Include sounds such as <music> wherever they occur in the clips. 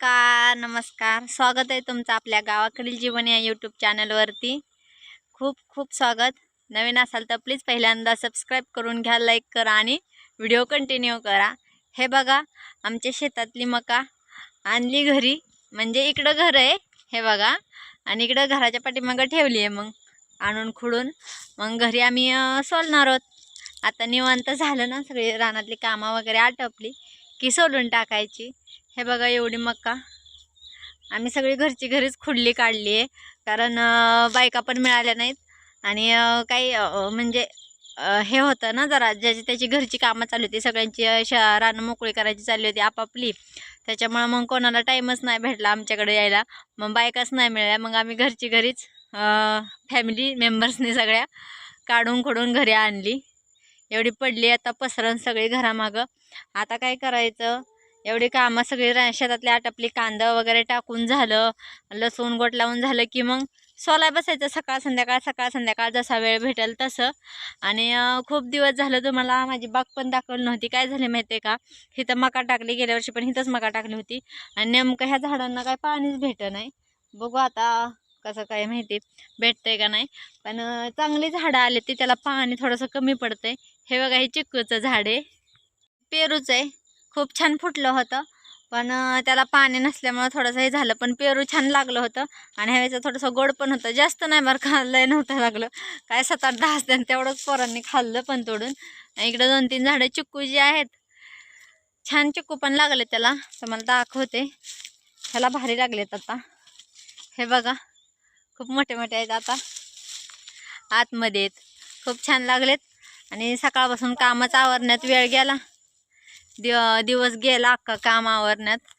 नमस्कार नमस्कार. स्वागत आहे तुमचं आपल्या गावाकडील जीवन या यूट्यूब चॅनलवरती खूप खूप स्वागत. नवीन असाल तर प्लीज पहिल्यांदा सबस्क्राईब करून घ्या लाईक करा आणि व्हिडिओ कंटिन्यू करा. हे बघा आमच्या शेतातली मका आणली घरी. म्हणजे इकडं घर आहे हे बघा. आणि इकडं घराच्या पाठीमागं ठेवली आहे मग आणून खुडून. मग घरी आम्ही सोलणार आहोत. आता निवांत झालं ना सगळी रानातली कामं वगैरे आटपली. की सोलून टाकायची. हे बघा एवढी मका आम्ही सगळी घरची घरीच खुडली काढली आहे. कारण बायका पण मिळाल्या नाहीत. आणि काही म्हणजे हे होतं ना जरा ज्याची त्याची घरची कामं चालू होती सगळ्यांची अं, शा रानं मोकळी करायची चालली होती आपापली. त्याच्यामुळं मग कोणाला टाईमच नाही भेटला आमच्याकडे यायला. मग बायकाच नाही मिळाल्या. मग आम्ही घरची घरीच फॅमिली मेंबर्सनी सगळ्या काढून खोडून घरी आणली. एवढी पडली आता पसरण सगळी घरामागं. आता काय करायचं? एवढी कामं सगळी रा आटपले कांदं कांदा वगैरे टाकून झालं लसूण गोट लावून झालं की मग सोलाय बसायचं. सकाळ संध्याकाळ सकाळ संध्याकाळ जसा वेळ भेटेल तसं. आणि खूप दिवस झालं तुम्हाला माझी बाग पण दाखवली नव्हती. काय झाले माहिती आहे का? हिथं मका टाकली गेल्या वर्षी पण हिथंच मका टाकली होती. आणि नेमकं ह्या झाडांना काय पाणीच भेटत नाही. बघू आता कसं काय माहिती भेटतंय का नाही. पण चांगली झाडं आले ती त्याला पाणी थोडंसं कमी पडतंय. हे बघा हे चिक्कूचं झाड आहे. पेरूचं आहे. खूप छान फुटलं होतं. पण त्याला पाणी नसल्यामुळं थोडंसं हे झालं. पण पेरू छान लागलं होतं. आणि ह्यावेळेचं थोडंसं गोड पण होतं. जास्त नाही बरं खाल्लं नव्हतं लागलं. काय सात आठ दहा असते तेवढंच पोरांनी खाल्लं पण तोडून. आणि इकडं दोन तीन झाडं चिक्कू जी आहेत. छान चिक्कू पण लागले त्याला. तुम्हाला दाखवते. ह्याला भारी लागलेत आता. हे बघा. खूप मोठे मोठे आहेत आता. आतमध्ये आहेत. खूप छान लागलेत. आणि सकाळपासून कामच आवरण्यात वेळ गेला. दिव दिवस गेला अख्खा काम आवरण्यात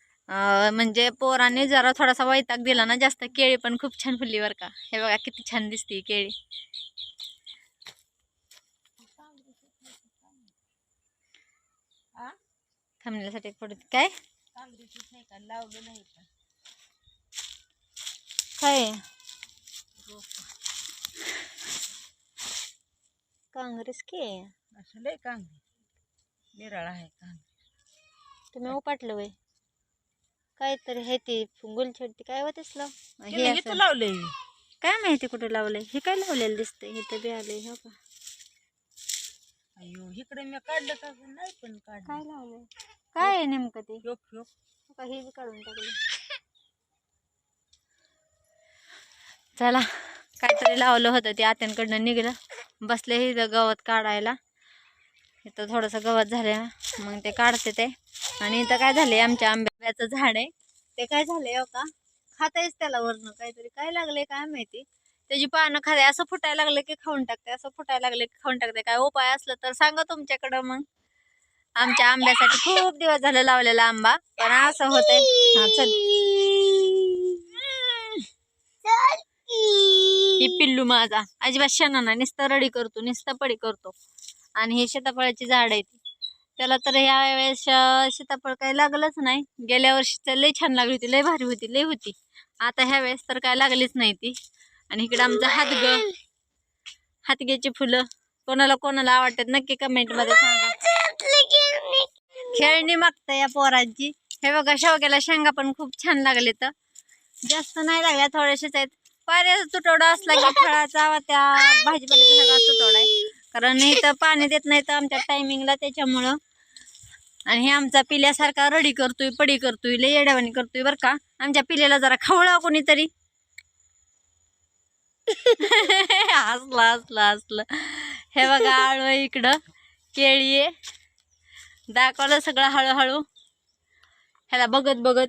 म्हणजे पोरांनी जरा थोडासा वैताग दिला ना जास्त केळी पण खूप छान फुलली बरं का. हे बघा किती छान दिसते केळी. थांबण्यासाठी पडत काय? नाही काय? काँग्रेस के. असं लय काँग्रेस. निराळा आहे कांगरी तुम्ही उपाटलं वय. काहीतरी हे ते गुलछडी काय होतेच लाव हे असं- लावलंय. काय माहिती कुठे लावलंय? हे काय लावलेलं दिसतंय? हे तर बी आलंय हो का? अयो इकडे मी काढलं का ग? नाही पण काय काढलं लावलंय? काय आहे नेमकं ते? ह्यो हो का? हे बी काढून टाकलं चला काहीतरी लावलं होतं ते आत्यांकडनं निघलं. बसले इथं गवत काढायला. इथं थोडंसं गवत झालं मग ते काढते ते. आणि इथं काय झालंय आमच्या आंब्याचं झाड आहे. ते काय झालंय हो का? खातायच त्याला वरनं. काहीतरी काय लागले काय माहिती? त्याची पानं खाते असं फुटायला लागलं की खाऊन टाकते असं फुटायला लागले की खाऊन टाकते काय उपाय असलं तर सांगा तुमच्याकडं मग. आमच्या आंब्यासाठी खूप दिवस झालं लावलेला आंबा पण असं होतंय. हा चल. ही पिल्लू माझा. अजिबात शनाना नुसतं रडी करतो नुसतं पडी करतो. आणि हे सीताफळाची झाड आहे ती. त्याला तर ह्या वेळेस सीताफळ काही लागलंच नाही. गेल्या वर्षी तर लई छान लागली होती लई भारी होती लई होती. आता ह्या वेळेस तर काय लागलीच नाही ती. आणि इकडं आमचं हातग हातग्याची फुलं. कोणाला कोणाला आवडतात नक्की कमेंटमध्ये सांगा. खेळणी मागतं या पोरांची. हे बघा शेवग्याला शेंगा पण खूप छान लागले तर जास्त नाही लागल्या थोड्याशाच आहेत. पाण्याचा तुटवडा असला की फळाचा त्या भाजीपाल्याचा सगळा तुटवडा आहे. कारण इथं पाणी देत नाही तर आमच्या टायमिंगला त्याच्यामुळं. आणि हे आमचा पिल्यासारखा रडी करतोय पडी करतोय लय येड्यावानी करतोय बरं का. आमच्या पिल्याला जरा खवळा कोणीतरी. <laughs> हसलं हसलं हसलं. हे बघा आळू इकडं. केळी आहे. दाखवलं सगळं हळूहळू. ह्याला बघत बघत.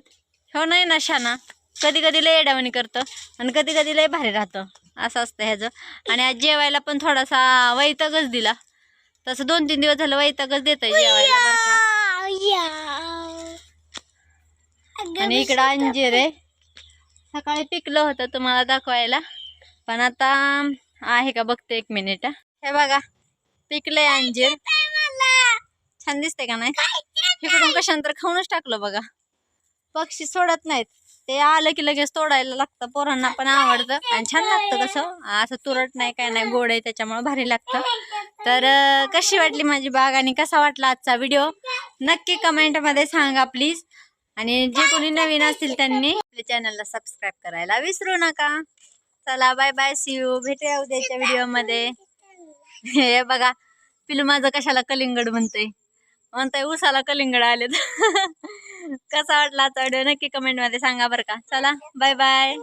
हो नाही ना शाना. कधी कधी लय येड्यावानी करतं. आणि कधी कधी लय भारी राहतं. असं असतं ह्याचं. आणि आज जेवायला पण थोडासा वैतागच दिला. तसं दोन तीन दिवस झालं वैतागच देत आहे जेवायला बरं का. आणि इकडं अंजीर आहे. सकाळी पिकलं होतं तुम्हाला दाखवायला. पण आता आहे का बघते एक मिनिट हा. हे बघा पिकलंय अंजीर. छान दिसते का नाही? इकडून कशानंतर खाऊनच टाकलं बघा. पक्षी सोडत नाहीत. ते आलं की लगेच तोडायला लागतं पोरांना पण आवडतं. आणि छान लागतं कसं? असं तुरट नाही काय नाही गोड आहे त्याच्यामुळे भारी लागतं. तर कशी वाटली माझी बाग आणि कसा वाटला आजचा व्हिडिओ? नक्की कमेंटमध्ये सांगा प्लीज आणि जे कोणी नवीन असतील त्यांनी आपल्या चॅनलला सबस्क्राईब करायला विसरू नका. चला बाय बाय सी यू भेटूया उद्याच्या व्हिडिओमध्ये हे बघा पिलू माझं कशाला कलिंगड म्हणते म्हणताय उसाला कलिंगड आलेत. <laughs> कसा वाटला आजचा व्हिडिओ नक्की कमेंटमध्ये सांगा बरं का. चला बाय बाय